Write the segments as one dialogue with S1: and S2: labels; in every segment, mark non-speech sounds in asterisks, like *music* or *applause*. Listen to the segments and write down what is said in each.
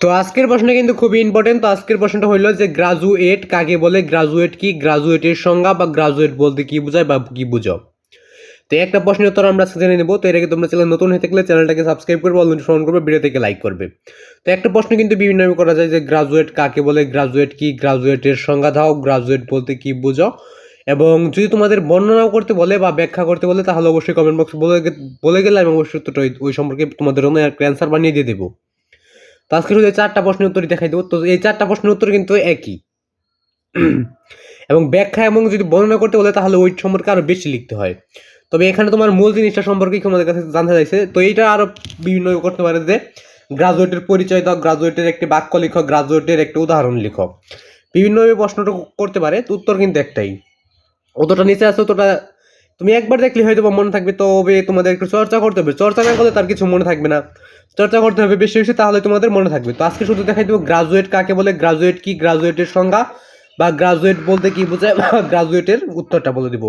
S1: তো আজকের প্রশ্ন কিন্তু খুবই ইম্পর্টেন্ট তো আজকের প্রশ্নটা হলো যে গ্রাজুয়েট কাকে বলে? গ্রাজুয়েট কি? গ্রাজুয়েটের সংজ্ঞা বা গ্রাজুয়েট বলতে কি বোঝায় বা কি বুঝো? তো একটা প্রশ্নের উত্তর আমরা আজকে জেনে নেব। তো আগে তোমরা চ্যানেল নতুন হয়ে থাকলে চ্যানেলটাকে সাবস্ক্রাইব করবে অল নোটিফিকেশন করবে ভিডিও থেকে লাইক করবে। তো একটা প্রশ্ন কিন্তু বিভিন্নভাবে করা যায় যে গ্রাজুয়েট কাকে বলে? গ্রাজুয়েট কি? গ্রাজুয়েটের সংজ্ঞা দাও। গ্রাজুয়েট বলতে কি বুঝো? এবং যদি তোমাদের বর্ণনাও করতে বলে বা ব্যাখ্যা করতে বলে, তাহলে অবশ্যই কমেন্ট বক্সে বলে বলে গেলে আমি অবশ্যই ওই সম্পর্কে তোমাদের জন্য একটা অ্যান্সার বানিয়ে দিয়ে দেবো। তো আজকে শুধু এই চারটা প্রশ্নের উত্তরই দেখাই দেবো। তো এই চারটা প্রশ্নের উত্তর কিন্তু একই। এবং ব্যাখ্যা এবং যদি বর্ণনা করতে বলে, তাহলে ওই সম্পর্কে আরও বেশি লিখতে হয়। তবে এখানে তোমার মূল জিনিসটা সম্পর্কে তোমাদের কাছে জানতে চাইছে, তো এইটা আরও বিভিন্ন করতে পারে যে গ্রাজুয়েটের পরিচয় দাও গ্রাজুয়েটের একটি বাক্য লিখো গ্রাজুয়েটের একটি উদাহরণ লিখো। বিভিন্নভাবে প্রশ্নটা করতে পারে, তো উত্তর কিন্তু একটাই। অতটা নিচে আছে অতটা তুমি একবার দেখলে হয়তো মনে থাকবে, তবে তোমাদের একটু চর্চা করতে হবে। চর্চা না করলে তার কিছু মনে থাকবে না। চর্চা করতে হবে বেশি বেশি, তাহলে তোমাদের মনে থাকবে। তো আজকে শুধু দেখাই দেবো গ্রাজুয়েট কাকে বলে গ্রাজুয়েট কি গ্রাজুয়েটের সংজ্ঞা, বা গ্রাজুয়েট বলতে কি বোঝায় গ্রাজুয়েটের উত্তরটা বলে দিব।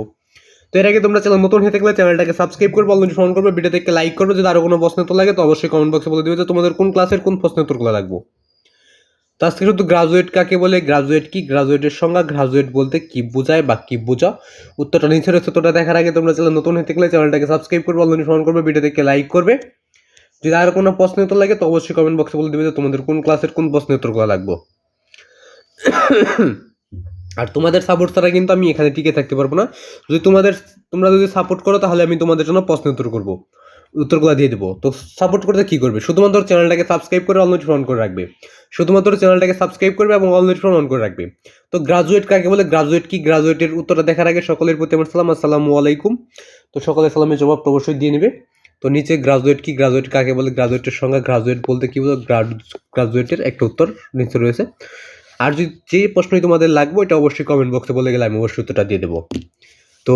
S1: তো এর আগে তোমরা চ্যানেল নতুন হয়ে থাকলে চ্যানেলটাকে সাবস্ক্রাইব করবে অলরেডি ফোন করবে ভিডিওতে একটা লাইক করবে, যদি আরও কোনো প্রশ্ন তো লাগে তো অবশ্যই কমেন্ট বক্সে বলে দিবে যে তোমাদের কোন ক্লাসের কোন প্রশ্ন উত্তরগুলো লাগবে। তো আজকে শুধু গ্রাজুয়েট কাকে বলে? গ্রাজুয়েট কি? গ্রাজুয়েটের সংজ্ঞা গ্রাজুয়েট বলতে কি বোঝায় বা কি বোঝা? উত্তরটা নিচে রয়েছে, উত্তরটা দেখার আগে তোমরা চ্যানেল নতুন হতে গেলে চ্যানেলটাকে সাবস্ক্রাইব করবে অলরেডি ফোন করবে, ভিডিওতে একটা লাইক করবে। যদি আর কোনো প্রশ্ন উত্তর লাগে তো অবশ্যই কমেন্ট বক্সে বলে দিবে যে তোমাদের কোন ক্লাসের কোন প্রশ্ন উত্তর করা লাগবে। আর তোমাদের সাপোর্ট ছাড়া কিন্তু আমি এখানে টিকে থাকতে পারব না। যদি তোমাদের, তোমরা যদি সাপোর্ট করো তাহলে আমি তোমাদের জন্য প্রশ্ন উত্তর করব। উত্তরগুলো দিয়ে দেবো। তো সাপোর্ট করতে কী করবে? শুধুমাত্র চ্যানেলটাকে সাবস্ক্রাইব করে অল নোটিফিকেশন অন করে রাখবে। শুধুমাত্র চ্যানেলটাকে সাবস্ক্রাইব করবে এবং অল নোটিফিকেশন অন করে রাখবে। তো গ্রাজুয়েট কাকে বলে? গ্রাজুয়েট কি? গ্রাজুয়েটের উত্তরটা দেখার আগে সকলের প্রতি আমার সালাম। আসসালামু আলাইকুম। তো সকলের সালামের জবাব তো অবশ্যই দিয়ে নেবে। তো নিচে গ্রাজুয়েট কি? গ্রাজুয়েট কাকে বলে? গ্রাজুয়েটের সঙ্গে গ্রাজুয়েট বলতে কি বলে গ্রাজুয়েটের একটা উত্তর নিচে রয়েছে। আর যদি যে প্রশ্নই তোমাদের লাগবে এটা অবশ্যই কমেন্ট বক্সে বলে গেলে আমি অবশ্যই উত্তরটা দিয়ে দেবো। তো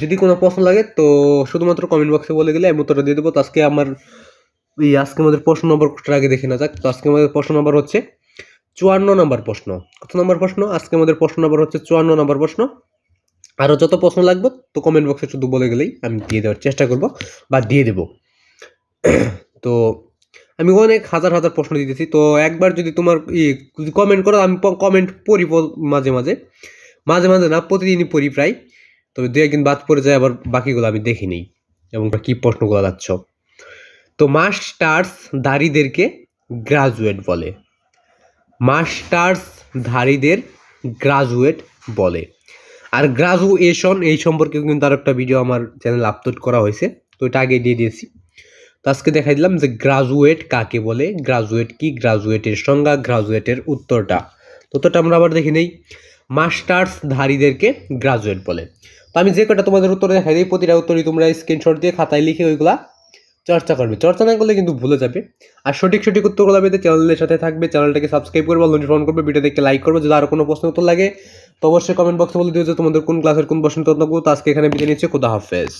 S1: যদি কোনো প্রশ্ন লাগে, তো শুধুমাত্র কমেন্ট বক্সে বলে গেলে আমি উত্তরটা দিয়ে দেবো। তো আজকে আমার এই আজকে আমাদের প্রশ্ন নম্বরটা আগে দেখে না যাক। তো আজকে আমাদের প্রশ্ন নম্বর হচ্ছে চুয়ান্ন নম্বর প্রশ্ন। কত নম্বর প্রশ্ন? আজকে আমাদের প্রশ্ন নম্বর হচ্ছে চুয়ান্ন নম্বর প্রশ্ন। আরও যত প্রশ্ন লাগবে, তো কমেন্ট বক্সে শুধু বলে গেলেই আমি দিয়ে দেওয়ার চেষ্টা করব বা দিয়ে দেব। *clears throat* তো আমি অনেক হাজার হাজার প্রশ্ন দিতেছি। তো একবার যদি তোমার কমেন্ট করো, আমি কমেন্ট পড়ি মাঝে মাঝে। মাঝে মাঝে না, প্রতিদিনই পড়ি প্রায়। তবে দু একদিন বাদ পড়ে যায়, আবার বাকিগুলো আমি দেখি নেই এবং কি প্রশ্নগুলো লাগছ তো মাস্টার্স ধারীদেরকে গ্রাজুয়েট বলে। মাস্টার্স ধারীদের গ্রাজুয়েট বলে। আর গ্রাজুয়েশন এই সম্পর্কে কিন্তু আর একটা ভিডিও আমার চ্যানেলে আপলোড করা হয়েছে, তো এটা আগে দিয়ে দিয়েছি। তো আজকে দেখাই দিলাম যে গ্রাজুয়েট কাকে বলে, গ্রাজুয়েট কি, গ্রাজুয়েটের সংজ্ঞা, গ্রাজুয়েটের উত্তরটা। তো উত্তরটা আমরা আবার দেখি নেই। মাস্টার্স ধারীদেরকে গ্রাজুয়েট বলে। তো আমি যে কটা তোমাদের উত্তর দেখাই দিই, প্রতিটা উত্তরই তোমরা স্ক্রিনশট দিয়ে খাতায় লিখে ওইগুলা চর্চা করবে। চর্চা না করলে কিন্তু ভুলে যাবে। আর সঠিক সঠিক উত্তরগুলো পেতে চ্যানেলের সাথে থাকবে। চ্যানেলটাকে সাবস্ক্রাইব করবে নোটিফিকেশন করবে ভিডিও দেখে লাইক করবে। যদি আর কোনো প্রশ্ন উত্তর লাগে, তো অবশ্যই কমেন্ট বক্সে বলে দিও যে তোমাদের কোন ক্লাসের কোন প্রশ্ন উত্তর তো আজকে এখানে বিদায় নিচ্ছে। খুদা হাফেজ।